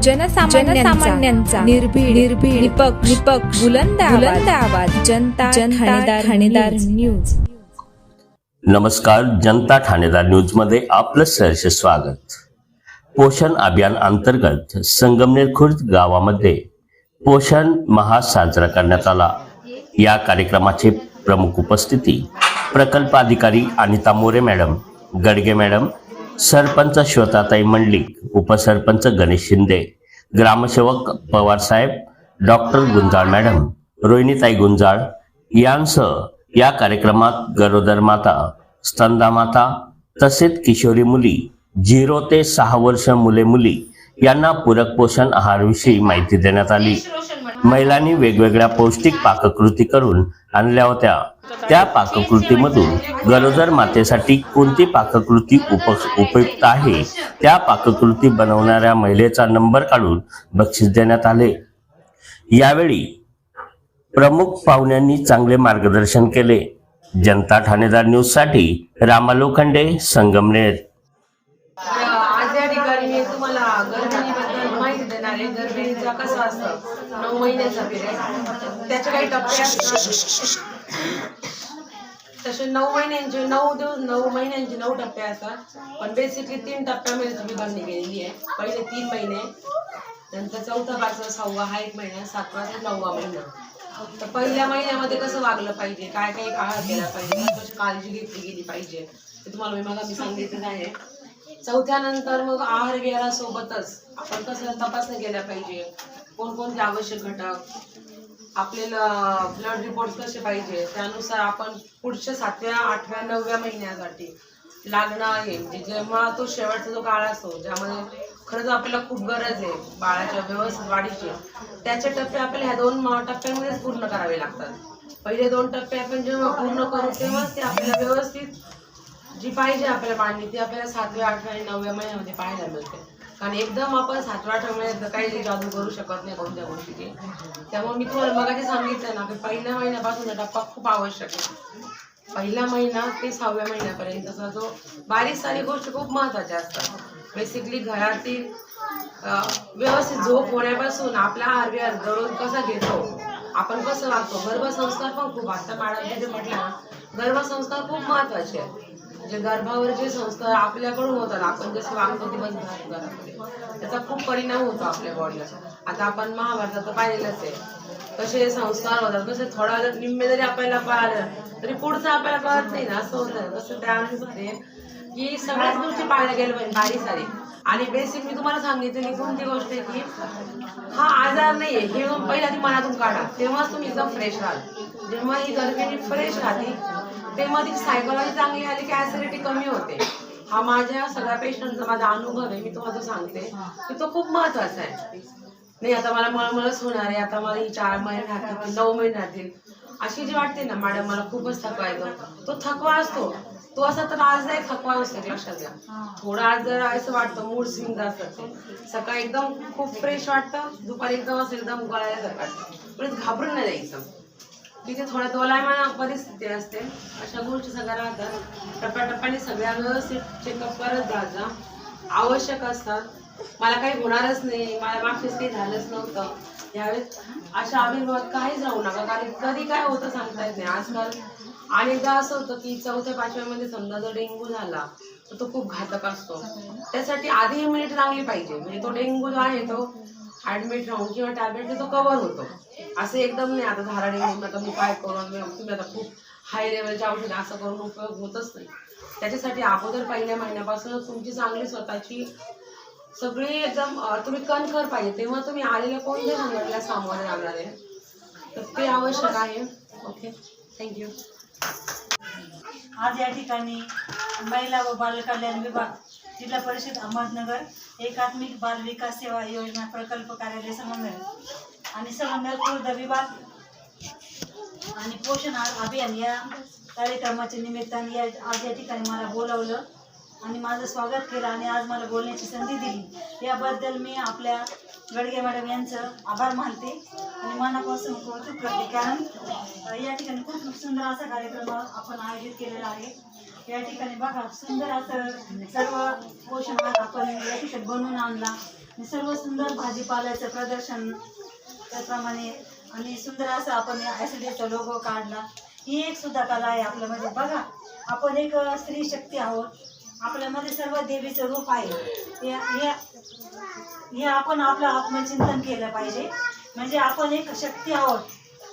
जनसामान्यांचा निर्भीड निर्भीड निपक्ष निपक्ष बुलंद बुलंद आवाज. जनता जनता ठाणेदार न्यूज. नमस्कार जनता ठाणेदार न्यूजमध्ये आपलं सहर्ष स्वागत. पोषण अभियान अंतर्गत संगमनेर खुर्द गावामध्ये पोषण माह साजरा करण्यात आला. या कार्यक्रमाचे प्रमुख उपस्थिती प्रकल्प अधिकारी अनिता मोरे मॅडम गडगे मॅडम सरपंच श्वेताताई मंडलिक उपसरपंच गणेश शिंदे ग्रामसेवक पवारसाहेब डॉक्टर गुंजाळ मॅडम रोहिणीताई गुंजाळ यांसह या कार्यक्रमात गरोदर माता स्तंदा माता तसेच किशोरी मुली झिरो ते सहा वर्ष मुले मुली यांना पूरक पोषण आहारविषयी माहिती देण्यात आली. महिलांनी वेगवेगळ्या पौष्टिक पाककृती करून आणल्या होत्या. त्या पाककृतीमधून गरोदर मातेसाठी कोणती पाककृती उप उपयुक्त आहे? त्या पाककृती बनवणाऱ्या महिलेचा नंबर काढून बक्षीस देण्यात आले. यावेळी प्रमुख पाहुण्यांनी चांगले मार्गदर्शन केले. जनता ठाणेदार न्यूजसाठी रामा लोखंडे संगमनेर. आज या ठिकाणी मी तुम्हाला गर्भिणीबद्दल माहिती देणार आहे. गर्भिणीचा कसा असतं? नऊ महिन्याचा पिरियड. त्याचे काही टप्पे असतात. तसे नऊ महिन्यांचे नऊ दिवस नऊ महिन्यांचे नऊ टप्पे असतात. पण बेसिकली तीन टप्प्यामध्ये तुम्ही विभागणी केलेली आहे. पहिले तीन महिने नंतर चौथा पाचवा सहावा हा एक महिना सातवा ते नववा महिना. तर पहिल्या महिन्यामध्ये कसं वागलं पाहिजे? काय काय आहार केला पाहिजे? कशी काळजी घेतली गेली पाहिजे? ते तुम्हाला मी मग मी सांगितलेलं आहे चौथ्यानंतर मग आहार विहारा सोबतच आपण कसं तपासणी केल्या पाहिजे? कोणकोणते आवश्यक घटक? आपल्याला ब्लड रिपोर्ट कसे पाहिजे? त्यानुसार आपण पुढच्या सातव्या आठव्या नवव्या महिन्यासाठी लागणं आहे. म्हणजे जेव्हा तो शेवटचा जो काळ असतो ज्यामध्ये खरंच आपल्याला खूप गरज आहे बाळाच्या व्यवस्थित वाढीची त्याचे टप्पे आपल्याला ह्या दोन टप्प्यांमध्येच पूर्ण करावे लागतात. पहिले दोन टप्पे आपण जेव्हा पूर्ण करू तेव्हाच ते आपल्याला व्यवस्थित जी पाहिजे आपल्याला मांडणी ती आपल्याला सातव्या आठव्या आणि नवव्या महिन्यामध्ये पाहायला मिळते. कारण एकदम आपण सातवा आठव्या काही जादू करू शकत नाही कोणत्या गोष्टीची. त्यामुळे मी तुम्हाला मगाशी सांगितलं ना की पहिल्या महिन्यापासून टप्पा खूप आवश्यक आहे. पहिला महिना ते सहाव्या महिन्यापर्यंतचा जो बारीक सारी गोष्टी खूप महत्त्वाच्या असतात. बेसिकली घरातील व्यवस्थित झोप होण्यापासून आपला आहार विहार दररोज कसा घेतो आपण कसं वागतो गर्भसंस्कार पण खूप आता मॅडम म्हटलं ना गर्भसंस्कार खूप महत्त्वाचे आहेत. जे गर्भावर जे संस्कार आपल्याकडून होतात आपण जसे वागतो ते घरामध्ये त्याचा खूप परिणाम होतो आपल्या बॉडीला आता आपण महाभारतात तर पाहिलेलंच आहे. कसे संस्कार होतात कसे थोडा जर निम्मे जरी आपल्याला पाहिलं तरी पुढचं आपल्याला कळत नाही ना असं होतं. तसं त्यानुसार की सगळ्याच गोष्टी पाहायला गेल्या पाहिजे बारीक सारी. आणि बेसिक मी तुम्हाला सांगितलेली कोणती गोष्ट आहे की हा आजार नाहीये हे पहिला ती मनातून काढा. तेव्हाच तुम्ही एकदम फ्रेश राहाल. जेव्हा ही गर्भिणी फ्रेश राहते ती सायकोलॉजी चांगली आली की ऍसिडिटी कमी होते. हा माझ्या सगळ्या पेशंटचा माझा अनुभव आहे मी तुम्हाला तो सांगते. की तो खूप महत्त्वाचा आहे. नाही आता मला मळमळच होणार आहे आता मला ही चार महिने राहतील नऊ महिने राहतील. अशी जी वाटते ना मॅडम मला खूपच थकवा येतो. तो थकवा असतो. तो असा तर आज नाही थकवा नसतो एक लक्षात घ्या. थोडा आज जर असं वाटतं मूड स्विंग असतात सकाळी एकदम खूप फ्रेश वाटतं दुपारी एकदम असं एकदम गळायला वाटतं पण घाबरून नाही जायचं. तिथे थोडा दोलायमान परिस्थिती असते. अशा गोष्टी सगळ्या राहतात. टप्प्याटप्प्याने सगळ्या व्यवस्थित चेकअप करत जायचं जा. आवश्यक असतात. मला काही होणारच नाही. मला मागचीच काही झालंच नव्हतं. यावेळेस अशा आविर्भावात काहीच राहू नका. कारण कधी काय होतं सांगता येत नाही. आजकाल अनेकदा असं होतं की चौथ्या पाचव्यामध्ये समजा जर डेंग्यू झाला तर तो खूप घातक असतो. त्यासाठी आधी इम्युनिटी चांगली पाहिजे. म्हणजे तो डेंग्यू जो आहे तो हँडमेड राहून किंवा टॅबलेटने तो कव्हर होतो. असं एकदम नाही आता धारा म्हणून आता मी काय करून तुम्ही आता खूप हाय लेवलच्या औषधी असं करून उपयोग होतच नाही. त्याच्यासाठी अगोदर पहिल्या महिन्यापासून तुमची चांगली स्वतःची सगळी एकदम तुम्ही कणखर पाहिजे. तेव्हा तुम्ही आलेल्या कोणत्या संकटाला सामोरे जाणार आहे? तर ते आवश्यक आहे. ओके थँक्यू आज या ठिकाणी महिला व बालकल्याण विभाग जिल्हा परिषद अहमदनगर एकात्मिक बाल विकास सेवा योजना प्रकल्प कार्यालय समन्वय आणि समन्वय खुर्द विभाग आणि पोषण आ- अभियान या कार्यक्रमाच्या निमित्ताने या आज या ठिकाणी मला बोलावलं आणि माझं स्वागत केलं आणि आज मला बोलण्याची संधी दिली. याबद्दल मी आपल्या गडगे मॅडम यांचं आभार मानते आणि मनापासून कौतुक करते. कारण या ठिकाणी खूप सुंदर असा कार्यक्रम आपण आयोजित केलेला आहे. या ठिकाणी बघा सुंदर असं सर्व पोषण आपण या ठिकाणी बनवून आणला. सर्व सुंदर भाजीपाल्याचं प्रदर्शन त्याप्रमाणे आणि सुंदर असं आपण ॲसिडीचा लोगो काढला. ही एक सुद्धा कला आहे आपल्यामध्ये. बघा आपण एक स्त्री शक्ती आहोत. आपल्यामध्ये सर्व देवीचं रूप आहे. हे- हे आपण आपलं आत्मचिंतन केलं पाहिजे. म्हणजे आपण एक शक्ती आहोत.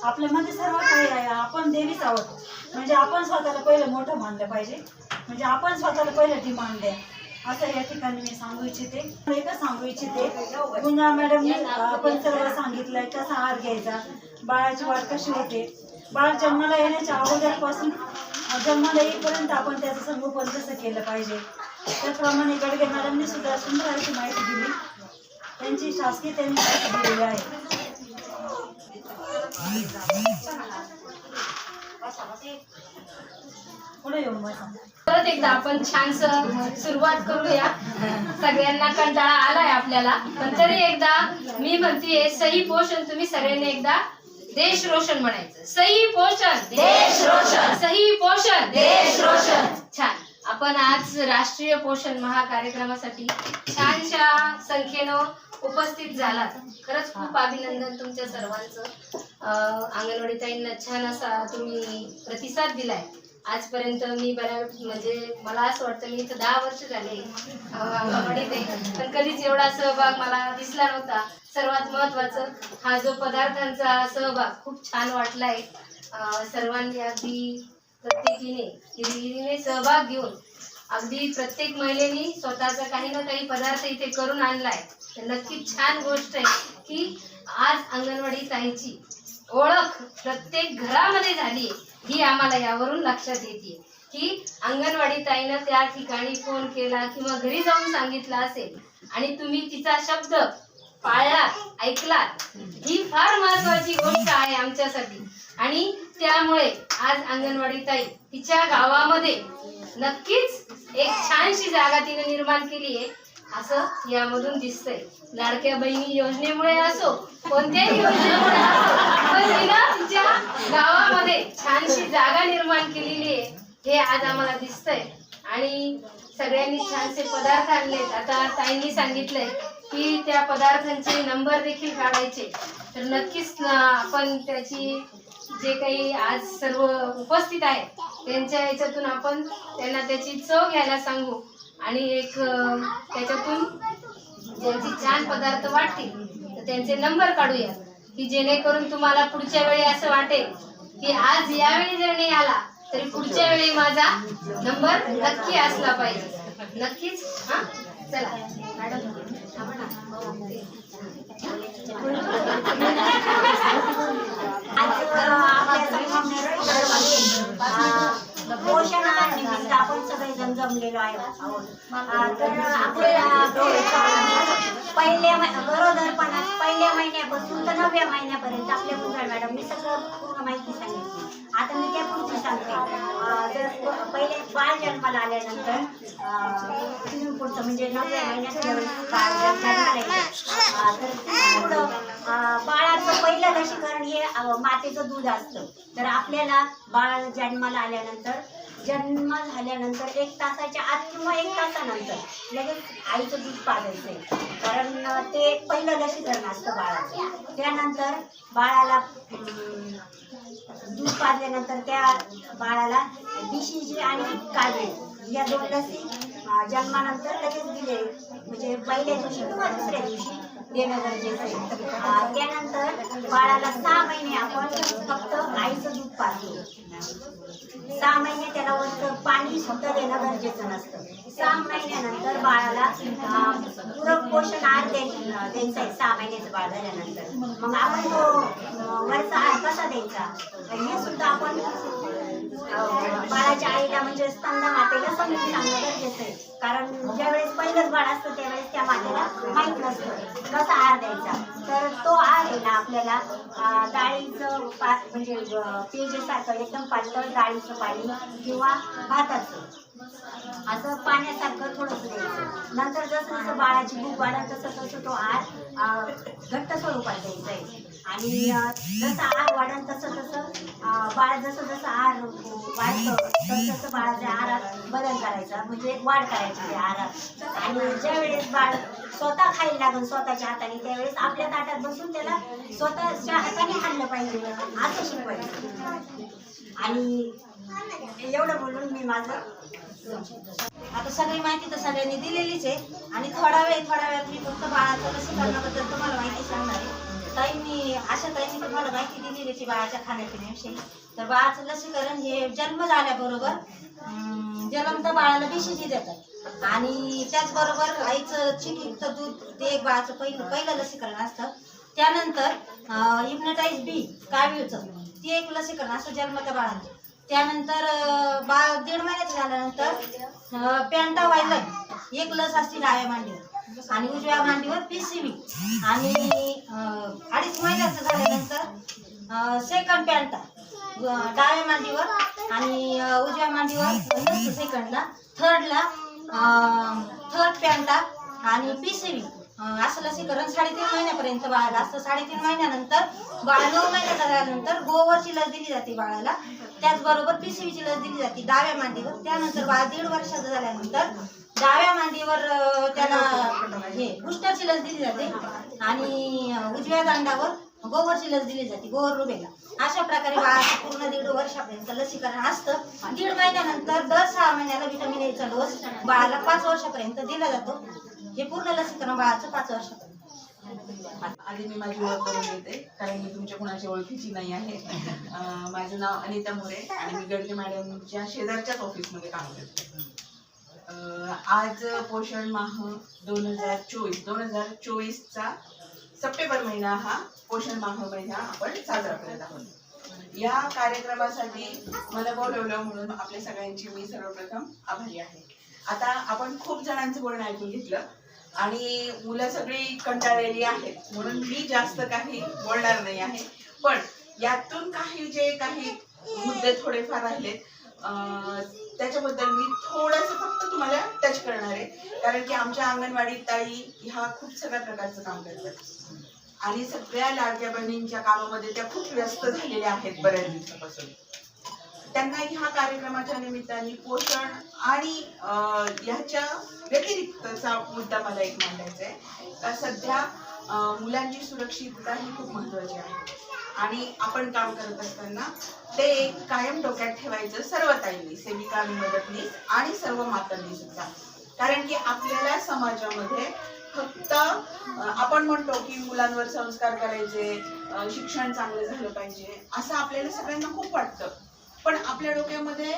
आपल्यामध्ये सर्व काही आहे. आपण आवडतो. आहोत म्हणजे आपण स्वतःला पहिलं मोठं मानलं पाहिजे. म्हणजे आपण स्वतःला पहिलं डिमांड द्या असं या ठिकाणी मी सांगू इच्छिते. एकच सांगू इच्छिते. पुन्हा मॅडमनी आपण सर्व सांगितलंय कसा आहार घ्यायचा बाळाची वाढ कशी होते. बाळ जन्माला येण्याच्या अगोदरपासून जन्माला येईपर्यंत आपण त्याचं संगोपन कसं केलं पाहिजे. त्याचप्रमाणे गडगे मॅडमनी सुद्धा सुंदर अशी माहिती दिली. त्यांची शासकीय त्यांनी माहिती दिलेली आहे. परत एकदा आपण छानस सुरुवात करूया. सगळ्यांना कंटाळा आलाय आपल्याला. पण तरी एकदा मी म्हणतीये सही पोषण तुम्ही सगळ्यांनी एकदा देश रोशन म्हणायचं. सही पोषण. देश रोशन. सही पोषण. देश रोशन. छान आपण आज राष्ट्रीय पोषण महाकार्यक्रमासाठी छानशा संख्येनं उपस्थित झालात. खरंच खूप अभिनंदन तुमच्या सर्वांचं. अंगणवाडीताईंना छान असा तुम्ही प्रतिसाद दिलाय. आजपर्यंत मी बऱ्या म्हणजे मला असं वाटतं मी इथं दहा वर्ष झाले अंगणवाडीत आहे पण कधीच एवढा सहभाग मला दिसला नव्हता. सर्वात महत्वाचं हा जो पदार्थांचा सहभाग खूप छान वाटलाय. सर्वांनी अगदी प्रत्येकीने हिरिहिरीने सहभाग घेऊन अगदी प्रत्येक महिलेनी स्वतःचा काही ना काही पदार्थ इथे करून आणलाय. तर नक्कीच छान गोष्ट आहे की आज अंगणवाडी ताईची ओळख प्रत्येक घरामध्ये झाली ही आम्हाला यावरून लक्षात येते की अंगणवाडी ताईनं त्या ठिकाणी फोन केला किंवा घरी जाऊन सांगितलं असेल आणि तुम्ही तिचा शब्द पाळला ऐकलात ही फार महत्वाची गोष्ट आहे आमच्यासाठी. आणि त्यामुळे आज अंगणवाडी ताई तिच्या गावामध्ये नक्कीच एक छानशी जागा तिने निर्माण केली आहे. असं यामधून दिसतंय. लाडक्या बहिणी योजनेमुळे असो कोणत्याही योजनेमुळे असो पण तिनं तिच्या गावामध्ये छानशी जागा निर्माण केलेली आहे. हे आज आम्हाला दिसतंय. आणि सगळ्यांनी छानसे पदार्थ आणलेत. आता ताईंनी सांगितलंय की त्या पदार्थांचे नंबर देखील काढायचे. तर नक्कीच आपण त्याची जे काही आज सर्व उपस्थित आहेत त्यांच्या ह्याच्यातून आपण त्यांना त्याची चव घ्यायला सांगू. आणि एक त्याच्यातून ज्यांची छान पदार्थ वाटतील तर त्यांचे नंबर काढूया. की जेणेकरून तुम्हाला पुढच्या वेळी असं वाटेल की आज यावेळी जर नाही आला तरी पुढच्या वेळी माझा नंबर नक्की असला पाहिजे. नक्कीच? हा? चला. मॅडम थांबा पोषण आपण सगळे जण जमलेलो आहे तर पहिल्या पहिल्या महिन्यापासून तर नवव्या महिन्यापर्यंत आपल्या मुंबई मॅडमनी सगळं पूर्ण माहिती सांगितली आता मी त्या पुढची सांगते जर पहिले बाळ जन्माला आल्यानंतर पुढचं म्हणजे नवव्या महिन्यात बाळ जन्माला तर पुढं बाळाचं पहिलं लसीकरण हे मातेचं दूध असतं. तर आपल्याला बाळ जन्माला आल्यानंतर जन्म झाल्यानंतर एक तासाच्या आत किंवा एक तासानंतर लगेच आईचं दूध पाजायचं आहे कारण ते पहिलं लसीकरण असतं बाळाचं. त्यानंतर बाळाला दूध पाजल्यानंतर त्या बाळाला बीसीजी आणि काजळी या दोन लसी जन्मानंतर लगेच दिले. म्हणजे पहिल्या दिवशी किंवा दुसऱ्या दिवशी देणं गरजेचं आहे त्यानंतर बाळाला सहा महिने आपण फक्त आईचं दूध पाहतो सहा महिने त्याला वरचं पाणी सुद्धा देणं गरजेचं नसतं. सहा महिन्यानंतर बाळाला पूरक पोषण आहार द्याय- द्यायचा आहे सहा महिन्याचं बाळ झाल्यानंतर. मग आपण तो वरचा आहार कसा द्यायचा? हे सुद्धा आपण बाळाच्या आईला म्हणजे स्तंद मातेला समजून सांगणं गरजेचं आहे. कारण ज्यावेळेस पहिलंच बाळ असतं त्यावेळेस त्या मातेला माहीत नसतं. कसा आहार द्यायचा? तर तो आहार आहे ना आपल्याला डाळीचं पा म्हणजे पेजेसारखं एकदम पातळ डाळीचं पाणी किंवा भाताचं. असं पाण्यासारखं थोडंसं द्यायचं. नंतर जसं जसं बाळाची भूक वाढत तसं तसं तो आहार घट्ट स्वरूपात द्यायचा आहे. आणि जसं आहार वाढेल तसं तसं बाळ जसं जसं आहार वाढतं तसं तसं बाळाच्या आहारात बदल करायचा म्हणजे वाढ करायची ते आहारात. आणि ज्या वेळेस बाळ स्वतः खायला लागेल स्वतःच्या हाताने त्यावेळेस आपल्या ताटात बसून त्याला स्वतःच्या हाताने खाल्लं पाहिजे असं शिकवायचं. आणि एवढं बोलून मी माझं आता सगळी माहिती तर सगळ्यांनी दिलेलीच आहे. आणि थोडा वेळ थोड्या वेळात मी फक्त बाळाचं लसीकरणाबद्दल तुम्हाला माहिती सांगणार आहे. ताईंनी अशा ताईंनी तुम्हाला माहिती दिलेली आहे बाळाच्या खाण्यापिण्याविषयी तर बाळाचं लसीकरण हे जन्म झाल्याबरोबर अं, जन्मता बाळाला बीसीजी देतात. आणि त्याचबरोबर आईचं चिकीत दूध ते एक बाळाचं पहिलं पहिलं लसीकरण असतं. त्यानंतर इम्युनाटाईज बी कावीळचं ती एक लसीकरण असतं जन्मत्या बाळांचं. त्यानंतर बा दीड महिन्याचं झाल्यानंतर पॅन्टा व्हायलन एक लस असते डाव्या मांडीवर. आणि उजव्या मांडीवर पीसीबी आणि अडीच महिन्याचं झाल्यानंतर सेकंड पॅन्टा. डाव्या मांडीवर आणि उजव्या मांडीवर सेकंडला थर्डला थर्ड पॅन्टा आणि पीसीबी असं लसीकरण साडेतीन महिन्यापर्यंत बाळाला असतं. साडेतीन महिन्यानंतर बाळ नऊ महिन्याचा झाल्यानंतर गोवरची लस दिली जाते बाळाला. त्याचबरोबर पीसीबीची लस दिली जाते डाव्या मांडीवर. त्यानंतर बाळ दीड वर्षाचं झाल्यानंतर डाव्या मांडीवर त्याला हे बुस्टरची लस दिली जाते आणि उजव्या दांडावर गोवरची लस दिली जाते गोवर रुबेला. अशा प्रकारे बाळाचं पूर्ण दीड वर्षापर्यंत लसीकरण असतं. दीड महिन्यानंतर दर सहा महिन्याला व्हिटॅमिन एचा डोस बाळाला पाच वर्षापर्यंत दिला जातो. हे पूर्ण लसीकरण बाळाचं पाच वर्षापर्यंत आधी मी माझी ओळख करून देते कारण मी तुमच्या कुणाची ओळखीची नाही आहे. माझं नाव अनिता मोरे आणि मी गडके मॅडमच्या शेजारच्याच ऑफिसमध्ये काम करते. आज पोषण माह दोन हजार चोवीस दोन हजार चोवीसचा सप्टेंबर महिना हा पोषण माह महिना आपण साजरा करत आहोत. या कार्यक्रमासाठी मला बोलवलं म्हणून आपल्या सगळ्यांची मी सर्वप्रथम आभारी आहे. आता आपण खूप जणांचं बोलणं ऐकून घेतलं. आणि मुलं सगळी कंटाळलेली आहेत म्हणून मी जास्त काही बोलणार नाही आहे. पण यातून काही जे काही मुद्दे थोडेफार राहिलेत त्याच्याबद्दल मी थोडंसं फक्त तुम्हाला टच करणार आहे. कारण की आमच्या अंगणवाडी ताई ह्या खूप सगळ्या प्रकारचं काम करतात. आणि सगळ्या लाडक्या बहिणींच्या कामामध्ये त्या खूप व्यस्त झालेल्या आहेत बऱ्याच दिवसापासून. त्यांना ह्या कार्यक्रमाच्या निमित्ताने पोषण आणि ह्याच्या व्यतिरिक्तचा मुद्दा मला एक मांडायचा आहे. तर सध्या मुलांची सुरक्षितता ही खूप महत्वाची आहे. आणि आपण काम करत असताना ते एक कायम डोक्यात ठेवायचं सर्व ताईंनी सेविका आणि मदतनीस आणि सर्व मातांनी सुद्धा. कारण की आपल्याला समाजामध्ये फक्त आपण म्हणतो की मुलांवर संस्कार करायचे शिक्षण चांगलं झालं पाहिजे असं आपल्याला सगळ्यांना खूप वाटतं. पण आपल्या डोक्यामध्ये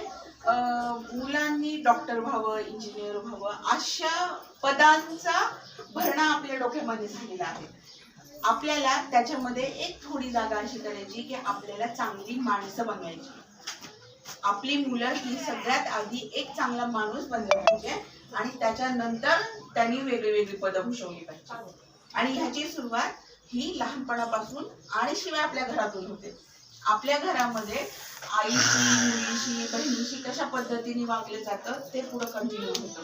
मुलांनी डॉक्टर व्हावं इंजिनियर व्हावं अशा पदांचा भरणा आपल्या डोक्यामध्ये झालेला आहे. आपल्याला त्याच्यामध्ये एक थोडी जागा अशी करायची की आपल्याला चांगली माणसं बनवायची. आपली मुलं ही सगळ्यात आधी एक चांगला माणूस बनला पाहिजे आणि त्याच्यानंतर त्यांनी वेगळी वेगळी पदं भूषवली पाहिजे. आणि ह्याची सुरुवात ही लहानपणापासून आणि शिवाय आपल्या घरातून होते. आपल्या घरामध्ये आईशी मुलीशी बहिणीशी कशा पद्धतीने वागले जातं ते पुढं कंटिन्यू होतं.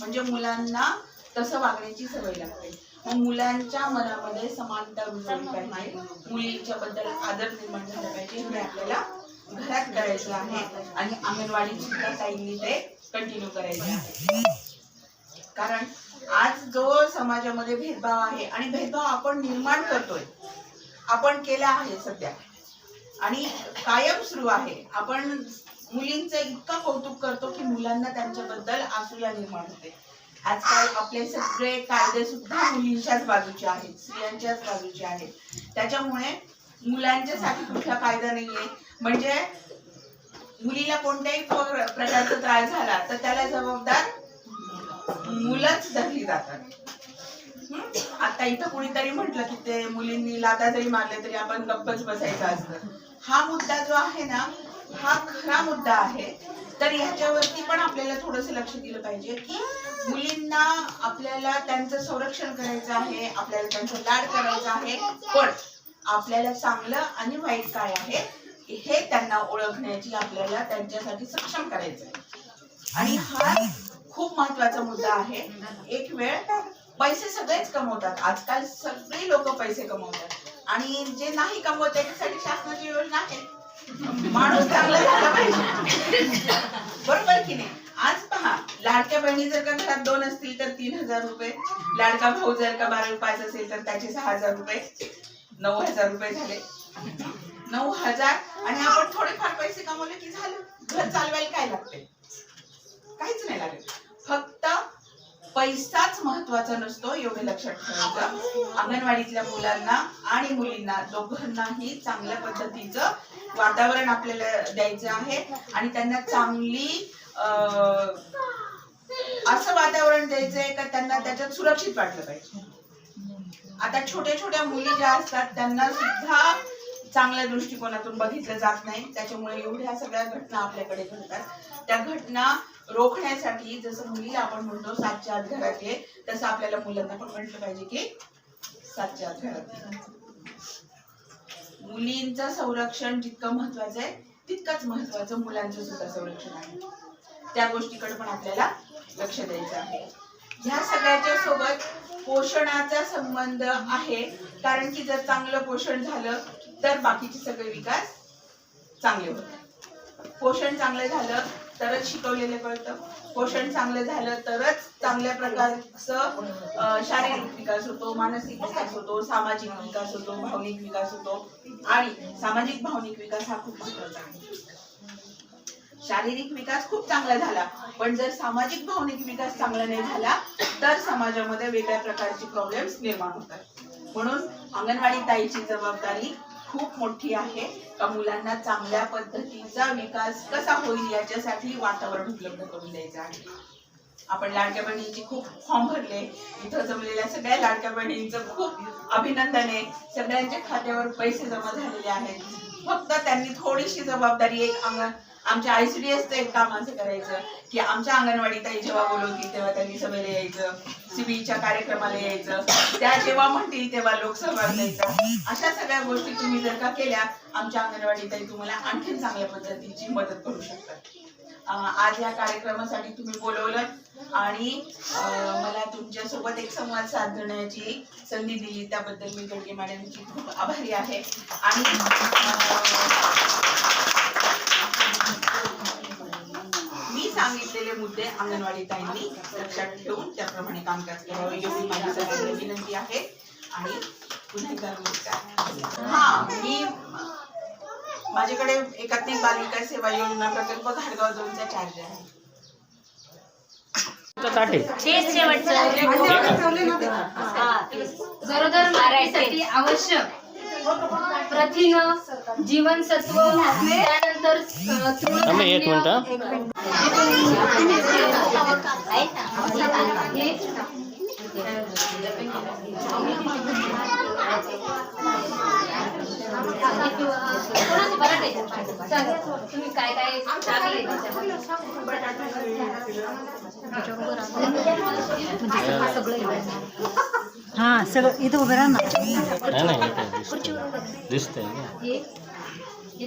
म्हणजे मुलांना तसं वागण्याची सवय लागते. मग मुलांच्या मनामध्ये समानता रुजवली पाहिजे. मुलीच्या बद्दल आदर निर्माण झाला पाहिजे. हे आपल्याला घरात करायचं आहे. आणि अंगणवाडी सुद्धा ताईंनी ते कंटिन्यू करायचे आहे. कारण आज जो समाजामध्ये भेदभाव आहे आणि भेदभाव आपण निर्माण करतोय आपण केला आहे सध्या. आणि कायम सुरू आहे. आपण मुलींचं इतकं कौतुक करतो की मुलांना त्यांच्याबद्दल असूया निर्माण होते. आजकाल आपले सगळे कायदे सुद्धा मुलींच्याच बाजूचे आहेत स्त्रियांच्याच बाजूचे आहेत. त्याच्यामुळे मुलांच्यासाठी कुठला कायदा नाहीये. म्हणजे मुलीला कोणत्याही प्रकारचा त्रास झाला तर त्याला जबाबदार मुलंच धरली जातात. आता इथं कुणीतरी म्हटलं की ते मुलींनी लाता जरी मारले तरी आपण गप्पच बसायचं असतं. हा मुद्दा जो आहे ना हा खरा मुद्दा आहे. तर ह्याच्यावरती पण आपल्याला थोडंसं लक्ष दिलं पाहिजे की मुलींना आपल्याला त्यांचं संरक्षण करायचं आहे आपल्याला त्यांचा लाड करायचा आहे. पण आपल्याला चांगलं आणि वाईट काय आहे हे त्यांना ओळखण्याची आपल्याला त्यांच्यासाठी सक्षम करायचं आहे. आणि हा खूप महत्त्वाचा मुद्दा आहे. एक वेळ पैसे सगळेच कमवतात. आजकाल सगळे लोक पैसे कमवतात. आणि जे नाही कमवत त्याच्यासाठी शासनाची योजना आहे. माणूस चांगला झाला पाहिजे. बरोबर की नाही? आज पहा लाडक्या बहिणी जर का घरात दोन असतील तर तीन हजार रुपये. लाडका भाऊ जर का बारा पाच असेल तर त्याचे सहा हजार रुपये. नऊ हजार रुपये झाले. नऊ हजार. आणि आपण थोडेफार पैसे कमवले की झालं. घर चालवायला काय लागते काहीच नाही लागेल फक्त पैसाच महत्त्वाचा नसतो एवढे लक्षात ठेवायचं. अंगणवाडीतल्या मुलांना आणि मुलींना दोघांनाही चांगल्या पद्धतीचं वातावरण आपल्याला द्यायचं आहे. आणि त्यांना चांगली असं वातावरण द्यायचंय का त्यांना त्याच्यात सुरक्षित वाटलं पाहिजे. आता छोट्या छोट्या मुली ज्या असतात त्यांना सुद्धा चांगल्या दृष्टिकोनातून बघितलं जात नाही. त्याच्यामुळे एवढ्या सगळ्या घटना आपल्याकडे घडतात. त्या घटना रोखण्यासाठी जसं मुलीला आपण म्हणतो सातच्या आत घरात ये तसं आपल्याला मुलांना पण म्हटलं पाहिजे की सातच्या आत घरात मुलींचं संरक्षण जितकं महत्वाचं आहे तितकंच महत्वाचं मुलांचं सुद्धा संरक्षण आहे. त्या गोष्टीकडे पण आपल्याला लक्ष द्यायचं आहे. ह्या सगळ्याच्या सोबत पोषणाचा संबंध आहे कारण की जर चांगलं पोषण झालं तर बाकीचे सगळे विकास चांगले होतात. पोषण चांगलं झालं तरच शिकवलेलं कळतं. पोषण चांगलं झालं तरच चांगल्या प्रकारचं शारीरिक विकास होतो मानसिक विकास होतो सामाजिक विकास होतो भावनिक विकास होतो आणि सामाजिक भावनिक विकास हा खूप महत्त्वाचा आहे. शारीरिक विकास खूप चांगला झाला पण जर सामाजिक भावनिक विकास चांगला नाही झाला तर समाजामध्ये वेगळ्या प्रकारचे प्रॉब्लेम्स निर्माण होतात. म्हणून अंगणवाडी ताईची जबाबदारी खूप मोठी आहे. का मुलांना चांगल्या पद्धतीचा विकास कसा होईल याच्यासाठी वातावरण उपलब्ध करून द्यायचं आहे. आपण लाडक्या बहिणींची खूप फॉर्म भरले. इथं जमलेल्या सगळ्या लाडक्या बहिणींचं खूप अभिनंदन आहे. सगळ्यांच्या खात्यावर पैसे जमा झालेले आहेत. फक्त त्यांनी थोडीशी जबाबदारी एक अंग आमच्या आयसीडीएसचं एक काम असं करायचं की आमच्या अंगणवाडी ताई जेव्हा बोलवतील तेव्हा त्यांनी सभेला यायचं सीबीच्या कार्यक्रमाला यायचं. त्या जेव्हा म्हणतील तेव्हा लोकसभा द्यायचा. अशा सगळ्या गोष्टी तुम्ही जर का केल्या आमच्या अंगणवाडी ताई तुम्हाला आणखीन चांगल्या पद्धतीची मदत करू शकतात. आज या कार्यक्रमासाठी तुम्ही बोलवलं आणि मला तुमच्यासोबत एक संवाद साधण्याची संधी दिली. त्याबद्दल मी गडगे मॅडमची खूप आभारी आहे. आणि सांगितलेले मुद्दे अंगणवाडी ताईंनी लक्षात ठेवून त्याप्रमाणे कामकाज करावं. एवढी माझी सगळ्यांना विनंती आहे. आणि पुन्हा एकदा नमस्कार. हा मी माझ्याकडे एकात्मिक बालिका सेवा योजना प्रकल्प घाटगाव दोनचा चार्ज आहे. गरोदर मातेसाठी आवश्यक. प्रथिन जीवनसत्व त्यानंतर तृणधान्य, एक मिनिट हे तुम्ही काय काय टाकले त्याच्यामध्ये? हा सगळं इथं उभं राहा ना. नाही नाही दिसतंय. हे हे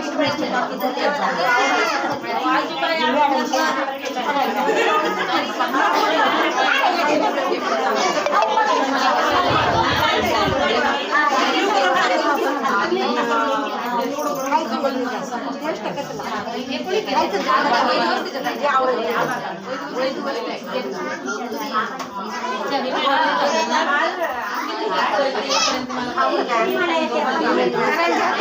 आवडत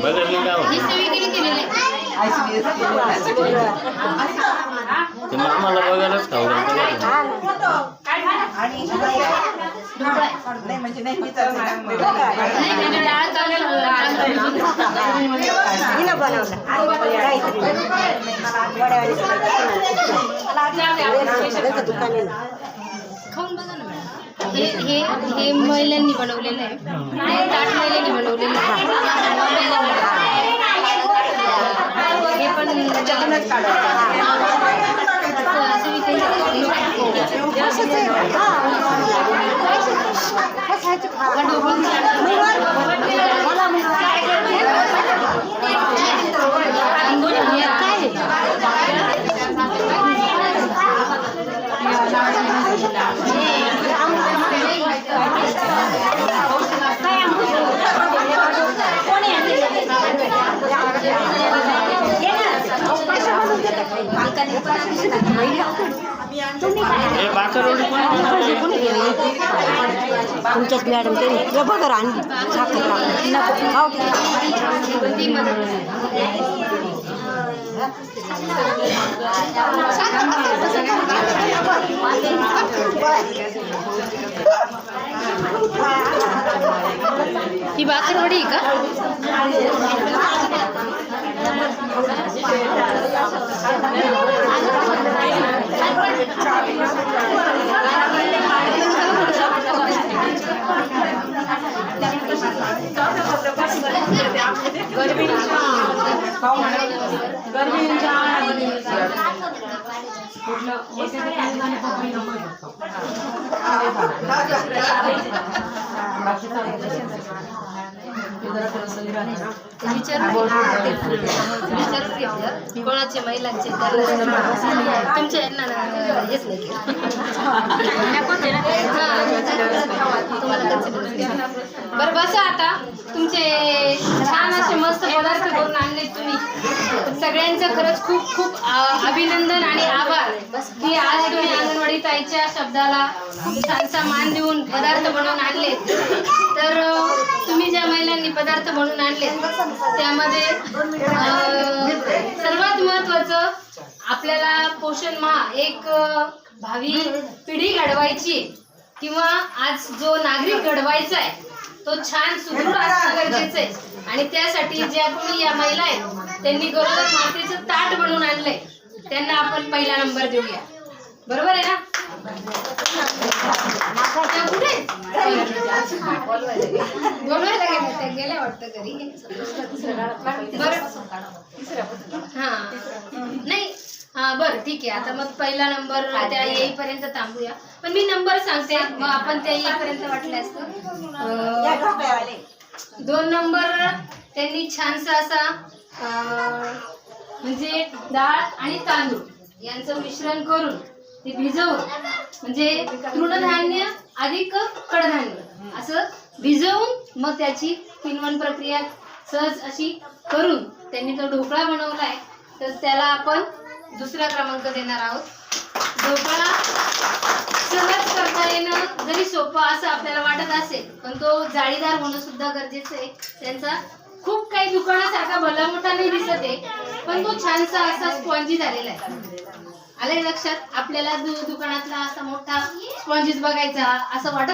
कोणी केलं? ही सगळीकडे केलेलं आहे बघायलाच खाऊ म्हणजे नाही हे हे हे महिलांनी बनवलेलं आहे. ताट महिलांनी बनवलेलं आहे. हे पण Yeah. त्याच्यातूनच काढायचं. असं तुमच्यात मॅडम ते बघा आणली साखर ती मदत ही बाकरवडी का? का विचारू ఎట్లా विचारू कोणाचे महिलांचे तुमच्या यांना हेच नाही केलं. बरं बसा आता. तुमचे छान असे मस्त पदार्थ करून आणले तुम्ही. सगळ्यांचं खरंच खूप खूप अभिनंदन आणि आभार. की आज तुम्ही अंगणवाडी ताईच्या शब्दाला खूप छानसा मान देऊन पदार्थ बनवून आणले तर तुम्ही ज्या महिलांनी पदार्थ म्हणून आणले त्यामध्ये सर्वात महत्वाचं आपल्याला पोषण महा एक भावी पिढी घडवायची आहे. किंवा आज जो नागरिक घडवायचा आहे तो छान सुदृढ असणं गरजेचं आहे. आणि त्यासाठी ज्या कोणी या महिला आहेत त्यांनी गरोदर मातेचं ताट बनवून आणलंय. त्यांना आपण पहिला नंबर देऊया. बरोबर आहे ना? कुठे गेल्या वाटतं घरी. हा. नाही हा बरं ठीक आहे. आता मग पहिला नंबर त्या येईपर्यंत थांबूया. पण मी नंबर सांगते. मग आपण त्या येईपर्यंत वाटल्यास अं, दोन नंबर त्यांनी छानसा असा म्हणजे डाळ आणि तांदूळ यांचं मिश्रण करून ते भिजवून म्हणजे तृणधान्य अधिक कडधान्य असं भिजवून मग त्याची किनवण प्रक्रिया सहज अशी करून त्यांनी तो ढोकळा बनवलाय तर त्याला आपण दुसरा क्रमांक देणार आहोत. ढोकळा सहज करता येणं जरी सोपं असं आपल्याला वाटत असेल पण तो जाळीदार होणं सुद्धा गरजेचं आहे. त्यांचा खूप काही दुकानासारखा भला मोठा नाही दिसत आहे पण तो छानसा असा स्पॉन्जी झालेला आहे. आले लक्षात. आपल्याला दुकानातला असा मोठा स्पॉन्जेस बघायचा असं वाटत